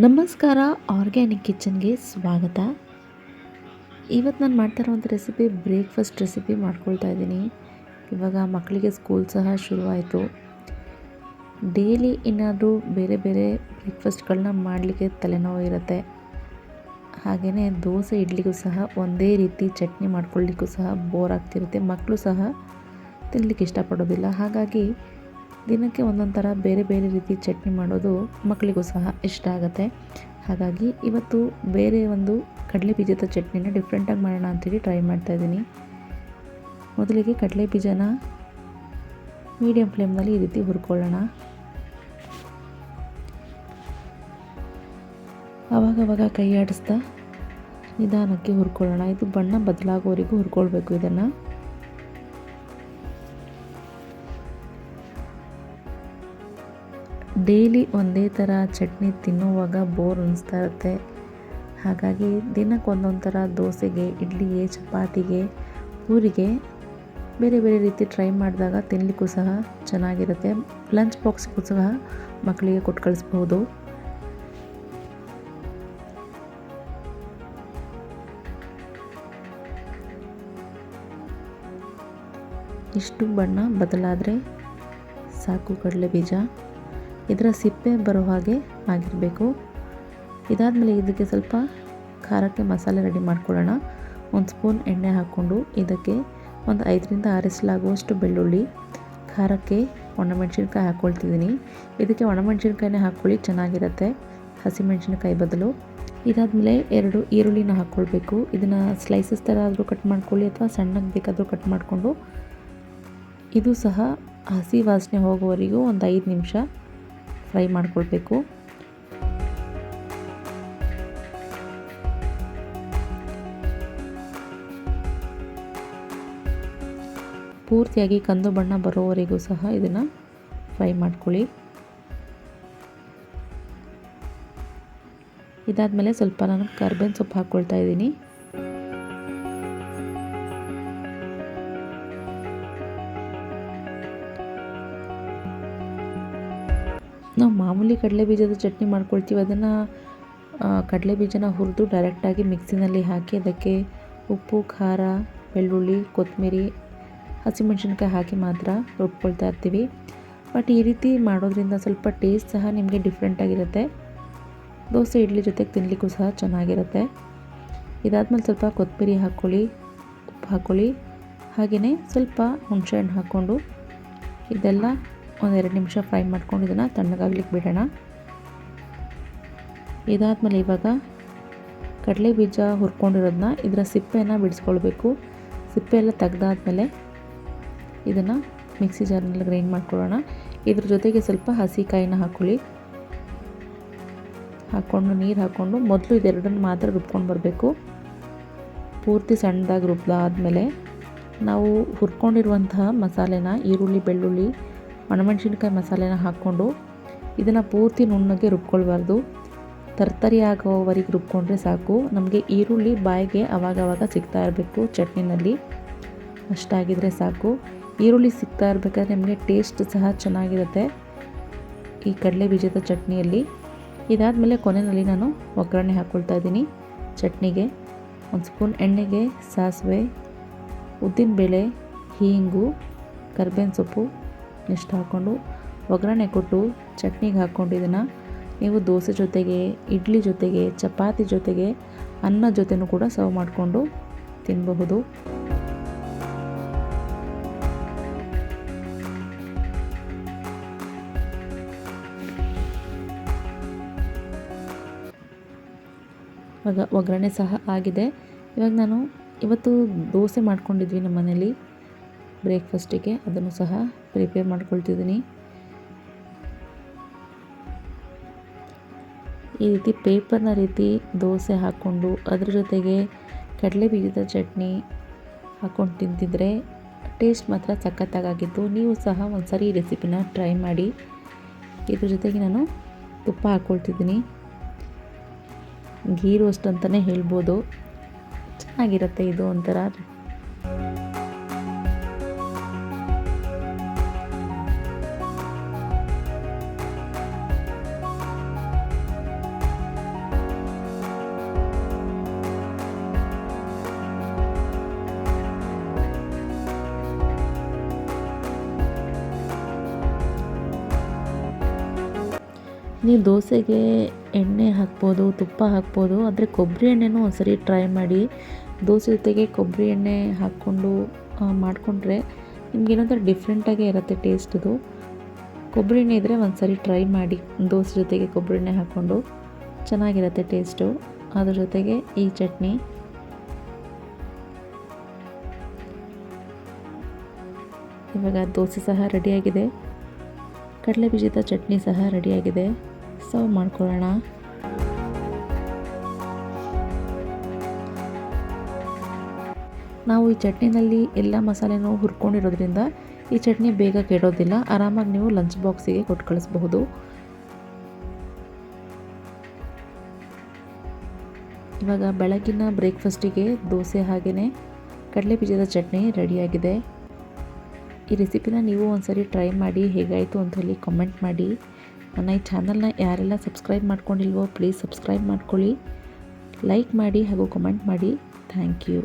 ನಮಸ್ಕಾರ, ಆರ್ಗ್ಯಾನಿಕ್ ಕಿಚನ್ಗೆ ಸ್ವಾಗತ. ಇವತ್ತು ನಾನು ಮಾಡ್ತಾ ರೆಸಿಪಿ, ಬ್ರೇಕ್ಫಾಸ್ಟ್ ರೆಸಿಪಿ ಮಾಡ್ಕೊಳ್ತಾ ಇದ್ದೀನಿ. ಇವಾಗ ಮಕ್ಕಳಿಗೆ ಸ್ಕೂಲ್ ಸಹ ಶುರುವಾಯಿತು. ಡೈಲಿ ಏನಾದರೂ ಬೇರೆ ಬೇರೆ ಬ್ರೇಕ್ಫಾಸ್ಟ್ಗಳನ್ನ ಮಾಡಲಿಕ್ಕೆ ತಲೆನೋವು ಇರುತ್ತೆ. ಹಾಗೆಯೇ ದೋಸೆ ಇಡ್ಲಿಗೂ ಸಹ ಒಂದೇ ರೀತಿ ಚಟ್ನಿ ಮಾಡ್ಕೊಳ್ಳಿಕ್ಕೂ ಸಹ ಬೋರ್ ಆಗ್ತಿರುತ್ತೆ. ಮಕ್ಕಳು ಸಹ ತಿನ್ನಲಿಕ್ಕೆ ಇಷ್ಟಪಡೋದಿಲ್ಲ. ಹಾಗಾಗಿ ದಿನಕ್ಕೆ ಒಂದೊಂದು ಥರ ಬೇರೆ ಬೇರೆ ರೀತಿ ಚಟ್ನಿ ಮಾಡೋದು ಮಕ್ಕಳಿಗೂ ಸಹ ಇಷ್ಟ ಆಗುತ್ತೆ. ಹಾಗಾಗಿ ಇವತ್ತು ಬೇರೆ ಒಂದು ಕಡಲೆ ಬೀಜದ ಚಟ್ನಿನ ಡಿಫ್ರೆಂಟಾಗಿ ಮಾಡೋಣ ಅಂತೇಳಿ ಟ್ರೈ ಮಾಡ್ತಾಯಿದ್ದೀನಿ ಮೊದಲಿಗೆ ಕಡಲೆ ಬೀಜನ ಮೀಡಿಯಮ್ ಫ್ಲೇಮ್ನಲ್ಲಿ ಈ ರೀತಿ ಹುರ್ಕೊಳ್ಳೋಣ. ಆವಾಗವಾಗ ಕೈ ಆಡಿಸ್ತಾ ನಿಧಾನಕ್ಕೆ ಹುರ್ಕೊಳ್ಳೋಣ. ಇದು ಬಣ್ಣ ಬದಲಾಗೋವರೆಗೂ ಹುರ್ಕೊಳ್ಬೇಕು ಇದನ್ನು. ಡೈಲಿ ಒಂದೇ ಥರ ಚಟ್ನಿ ತಿನ್ನುವಾಗ ಬೋರ್ ಅನ್ನಿಸ್ತಾ ಇರುತ್ತೆ. ಹಾಗಾಗಿ ದಿನಕ್ಕೆ ಒಂದೊಂದು ಥರ ದೋಸೆಗೆ, ಇಡ್ಲಿಗೆ, ಚಪಾತಿಗೆ, ಪೂರಿಗೆ ಬೇರೆ ಬೇರೆ ರೀತಿ ಟ್ರೈ ಮಾಡಿದಾಗ ತಿನ್ನಲಿಕ್ಕೂ ಸಹ ಚೆನ್ನಾಗಿರುತ್ತೆ. ಲಂಚ್ ಬಾಕ್ಸ್ಗೂ ಸಹ ಮಕ್ಕಳಿಗೆ ಕೊಟ್ಟು ಕಳಿಸ್ಬೋದು ಇಷ್ಟು ಬಣ್ಣ ಬದಲಾದರೆ ಸಾಕು ಕಡಲೆ ಬೀಜ ಇದರ ಸಿಪ್ಪೆ ಬರೋ ಹಾಗೆ ಆಗಿರಬೇಕು. ಇದಾದಮೇಲೆ ಇದಕ್ಕೆ ಸ್ವಲ್ಪ ಖಾರಕ್ಕೆ ಮಸಾಲೆ ರೆಡಿ ಮಾಡ್ಕೊಳ್ಳೋಣ. ಒಂದು ಸ್ಪೂನ್ ಎಣ್ಣೆ ಹಾಕ್ಕೊಂಡು ಇದಕ್ಕೆ ಒಂದು ಐದರಿಂದ ಆರಿಸಲಾಗುವಷ್ಟು ಬೆಳ್ಳುಳ್ಳಿ, ಖಾರಕ್ಕೆ ಒಣಮೆಣಸಿನ್ಕಾಯಿ ಹಾಕ್ಕೊಳ್ತಿದ್ದೀನಿ. ಇದಕ್ಕೆ ಒಣಮೆಣಸಿನ್ಕಾಯಿನೇ ಹಾಕ್ಕೊಳ್ಳಿ, ಚೆನ್ನಾಗಿರುತ್ತೆ. ಹಸಿಮೆಣ್ಸಿನ್ಕಾಯಿ ಬದಲು. ಇದಾದಮೇಲೆ ಎರಡು ಈರುಳ್ಳಿನ ಹಾಕ್ಕೊಳ್ಬೇಕು. ಇದನ್ನು ಸ್ಲೈಸಸ್ ಥರ ಆದರೂ ಕಟ್ ಮಾಡ್ಕೊಳ್ಳಿ ಅಥವಾ ಸಣ್ಣಗೆ ಬೇಕಾದರೂ ಕಟ್ ಮಾಡಿಕೊಂಡು. ಇದು ಸಹ ಹಸಿ ವಾಸನೆ ಹೋಗುವವರೆಗೂ ಒಂದು ಐದು ನಿಮಿಷ ಫ್ರೈ ಮಾಡ್ಕೊಳ್ಬೇಕು. ಪೂರ್ತಿಯಾಗಿ ಕಂದು ಬಣ್ಣ ಬರೋವರೆಗೂ ಸಹ ಇದನ್ನು ಫ್ರೈ ಮಾಡ್ಕೊಳ್ಳಿ. ಇದಾದಮೇಲೆ ಸ್ವಲ್ಪ ನಾನು ಕರ್ಬೇವಿನ ಸೊಪ್ಪು ಹಾಕ್ಕೊಳ್ತಾ ಇದ್ದೀನಿ. ನಾವು ಮಾಮೂಲಿ ಕಡಲೆ ಬೀಜದ ಚಟ್ನಿ ಮಾಡ್ಕೊಳ್ತೀವಿ. ಅದನ್ನು ಕಡಲೆ ಬೀಜನ ಹುರಿದು ಡೈರೆಕ್ಟಾಗಿ ಮಿಕ್ಸಿನಲ್ಲಿ ಹಾಕಿ ಅದಕ್ಕೆ ಉಪ್ಪು, ಖಾರ, ಬೆಳ್ಳುಳ್ಳಿ ಕೊತ್ತಂಬರಿ ಹಸಿಮೆಣ್ಸಿನ್ಕಾಯಿ ಹಾಕಿ ಮಾತ್ರ ರುಬ್ಕೊಳ್ತಾ ಇರ್ತೀವಿ. ಬಟ್ ಈ ರೀತಿ ಮಾಡೋದ್ರಿಂದ ಸ್ವಲ್ಪ ಟೇಸ್ಟ್ ಸಹ ನಿಮಗೆ ಡಿಫ್ರೆಂಟಾಗಿರುತ್ತೆ ದೋಸೆ, ಇಡ್ಲಿ ಜೊತೆಗೆ ತಿನ್ನಲಿಕ್ಕೂ ಸಹ ಚೆನ್ನಾಗಿರುತ್ತೆ. ಇದಾದ್ಮೇಲೆ ಸ್ವಲ್ಪ ಕೊತ್ತಂಬರಿ ಹಾಕ್ಕೊಳ್ಳಿ ಉಪ್ಪು ಹಾಕ್ಕೊಳ್ಳಿ ಹಾಗೆಯೇ ಸ್ವಲ್ಪ ಹುಣಸೆಹಣ್ಣು ಹಾಕ್ಕೊಂಡು ಇದೆಲ್ಲ ಒಂದೆರಡು ನಿಮಿಷ ಫ್ರೈ ಮಾಡ್ಕೊಂಡು ಇದನ್ನು ತಣ್ಣಗಾಗ್ಲಿಕ್ಕೆ ಬಿಡೋಣ. ಇದಾದಮೇಲೆ ಇವಾಗ ಕಡಲೆ ಬೀಜ ಹುರ್ಕೊಂಡಿರೋದನ್ನ ಇದರ ಸಿಪ್ಪೆಯನ್ನು ಬಿಡಿಸ್ಕೊಳ್ಬೇಕು. ಸಿಪ್ಪೆ ಎಲ್ಲ ತೆಗ್ದಾದ್ಮೇಲೆ ಇದನ್ನು ಮಿಕ್ಸಿ ಜಾರ್ನಲ್ಲಿ ಗ್ರೈಂಡ್ ಮಾಡ್ಕೊಳ್ಳೋಣ. ಇದ್ರ ಜೊತೆಗೆ ಸ್ವಲ್ಪ ಹಸಿ ಕಾಯಿನ ಹಾಕ್ಕೊಳ್ಳಿ ಹಾಕ್ಕೊಂಡು ನೀರು ಹಾಕ್ಕೊಂಡು ಮೊದಲು ಇದೆರಡನ್ನು ಮಾತ್ರ ರುಬ್ಕೊಂಡು ಬರಬೇಕು. ಪೂರ್ತಿ ಸಣ್ಣದಾಗಿ ರುಬ್ದಾದ್ಮೇಲೆ ನಾವು ಹುರ್ಕೊಂಡಿರುವಂತಹ ಮಸಾಲೆನ ಈರುಳ್ಳಿ, ಬೆಳ್ಳುಳ್ಳಿ ಒಣಮೆಣ್ಸಿನ್ಕಾಯಿ ಮಸಾಲೆನ ಹಾಕ್ಕೊಂಡು ಇದನ್ನು ಪೂರ್ತಿ ನುಣ್ಣಗೆ ರುಬ್ಕೊಳ್ಬಾರ್ದು. ತರ್ತರಿ ಆಗೋವರೆಗೆ ರುಬ್ಕೊಂಡ್ರೆ ಸಾಕು. ನಮಗೆ ಈರುಳ್ಳಿ ಬಾಯಿಗೆ ಅವಾಗವಾಗ ಸಿಗ್ತಾ ಇರಬೇಕು ಚಟ್ನಿನಲ್ಲಿ. ಅಷ್ಟಾಗಿದ್ರೆ ಸಾಕು. ಈರುಳ್ಳಿ ಸಿಗ್ತಾ ಇರಬೇಕಾದ್ರೆ ನಿಮಗೆ ಟೇಸ್ಟ್ ಸಹ ಚೆನ್ನಾಗಿರುತ್ತೆ ಈ ಕಡಲೆ ಬೀಜದ ಚಟ್ನಿಯಲ್ಲಿ. ಇದಾದಮೇಲೆ ಕೊನೆಯಲ್ಲಿ ನಾನು ಒಗ್ಗರಣೆ ಹಾಕ್ಕೊಳ್ತಾ ಇದ್ದೀನಿ ಚಟ್ನಿಗೆ. ಒಂದು ಸ್ಪೂನ್ ಎಣ್ಣೆಗೆ ಸಾಸಿವೆ, ಉದ್ದಿನಬೇಳೆ, ಹೀಂಗು, ಕರ್ಬೇವಿನ ಸೊಪ್ಪು ಇಷ್ಟು ಹಾಕ್ಕೊಂಡು ಒಗ್ಗರಣೆ ಕೊಟ್ಟು ಚಟ್ನಿಗೆ ಹಾಕ್ಕೊಂಡು ಇದನ್ನು ನೀವು ದೋಸೆ ಜೊತೆಗೆ, ಇಡ್ಲಿ ಜೊತೆಗೆ, ಚಪಾತಿ ಜೊತೆಗೆ, ಅನ್ನ ಜೊತೆನೂ ಕೂಡ ಸರ್ವ್ ಮಾಡಿಕೊಂಡು ತಿನ್ನಬಹುದು. ಒಗ್ಗರಣೆ ಸಹ ಆಗಿದೆ. ಇವಾಗ ನಾನು ಇವತ್ತು ದೋಸೆ ಮಾಡ್ಕೊಂಡಿದ್ವಿ ನಮ್ಮ ಮನೇಲಿ. ಬ್ರೇಕ್ಫಾಸ್ಟಿಗೆ ಅದನ್ನು ಸಹ ಪ್ರಿಪೇರ್ ಮಾಡ್ಕೊಳ್ತಿದ್ದೀನಿ. ಈ ರೀತಿ ಪೇಪರ್ನ ರೀತಿ ದೋಸೆ ಹಾಕ್ಕೊಂಡು ಅದ್ರ ಜೊತೆಗೆ ಕಡಲೆ ಬೀಜದ ಚಟ್ನಿ ಹಾಕ್ಕೊಂಡು ತಿಂತಿದ್ರೆ ಟೇಸ್ಟ್ ಮಾತ್ರ ಸಖತ್ತಾಗಿತ್ತು ನೀವು ಸಹ ಒಂದ್ಸರಿ ಈ ರೆಸಿಪಿನ ಟ್ರೈ ಮಾಡಿ. ಇದ್ರ ಜೊತೆಗೆ ನಾನು ತುಪ್ಪ ಹಾಕ್ಕೊಳ್ತಿದ್ದೀನಿ. ಗೀ ರೋಸ್ಟ್ ಅಂತಲೇ ಹೇಳ್ಬೋದು. ಚೆನ್ನಾಗಿರುತ್ತೆ ಇದು ಒಂಥರ ನೀವು ದೋಸೆಗೆ ಎಣ್ಣೆ ಹಾಕ್ಬೋದು, ತುಪ್ಪ ಹಾಕ್ಬೋದು, ಆದರೆ ಕೊಬ್ಬರಿ ಎಣ್ಣೆನೂ ಒಂದ್ಸರಿ ಟ್ರೈ ಮಾಡಿ. ದೋಸೆ ಜೊತೆಗೆ ಕೊಬ್ಬರಿ ಎಣ್ಣೆ ಹಾಕ್ಕೊಂಡು ಮಾಡಿಕೊಂಡ್ರೆ ನಿಮಗೇನಾದರೂ ಡಿಫ್ರೆಂಟಾಗೇ ಇರುತ್ತೆ ಟೇಸ್ಟದು ಕೊಬ್ಬರಿ ಎಣ್ಣೆ ಇದ್ದರೆ ಒಂದ್ಸರಿ ಟ್ರೈ ಮಾಡಿ, ದೋಸೆ ಜೊತೆಗೆ ಕೊಬ್ಬರಿ ಎಣ್ಣೆ ಹಾಕ್ಕೊಂಡು. ಚೆನ್ನಾಗಿರುತ್ತೆ ಟೇಸ್ಟು ಅದ್ರ ಜೊತೆಗೆ ಈ ಚಟ್ನಿ. ಇವಾಗ ದೋಸೆ ಸಹ ರೆಡಿಯಾಗಿದೆ ಕಡಲೆ ಬೀಜದ ಚಟ್ನಿ ಸಹ ರೆಡಿಯಾಗಿದೆ ಸರ್ವ್ ಮಾಡ್ಕೊಳ್ಳೋಣ. ನಾವು ಈ ಚಟ್ನಿನಲ್ಲಿ ಎಲ್ಲ ಮಸಾಲೆನೂ ಹುರ್ಕೊಂಡಿರೋದ್ರಿಂದ ಈ ಚಟ್ನಿ ಬೇಗ ಕೆಡೋದಿಲ್ಲ. ಆರಾಮಾಗಿ ನೀವು ಲಂಚ್ ಬಾಕ್ಸಿಗೆ ಕೊಟ್ಟು ಕಳಿಸ್ಬಹುದು. ಇವಾಗ ಬೆಳಗಿನ ಬ್ರೇಕ್ಫಾಸ್ಟಿಗೆ ದೋಸೆ ಹಾಗೆಯೇ ಕಡಲೆ ಬೀಜದ ಚಟ್ನಿ ರೆಡಿಯಾಗಿದೆ. ಈ ರೆಸಿಪಿನ ನೀವು ಒಂದ್ಸರಿ ಟ್ರೈ ಮಾಡಿ ಹೇಗಾಯಿತು ಅಂತ ಹೇಳಿ ಕಾಮೆಂಟ್ ಮಾಡಿ. ನನ್ನ ಈ ಚಾನಲ್ನ ಯಾರೆಲ್ಲ ಸಬ್ಸ್ಕ್ರೈಬ್ ಮಾಡ್ಕೊಂಡಿಲ್ವೋ ಪ್ಲೀಸ್ ಸಬ್ಸ್ಕ್ರೈಬ್ ಮಾಡ್ಕೊಳ್ಳಿ. ಲೈಕ್ ಮಾಡಿ ಹಾಗೂ ಕಮೆಂಟ್ ಮಾಡಿ. Thank you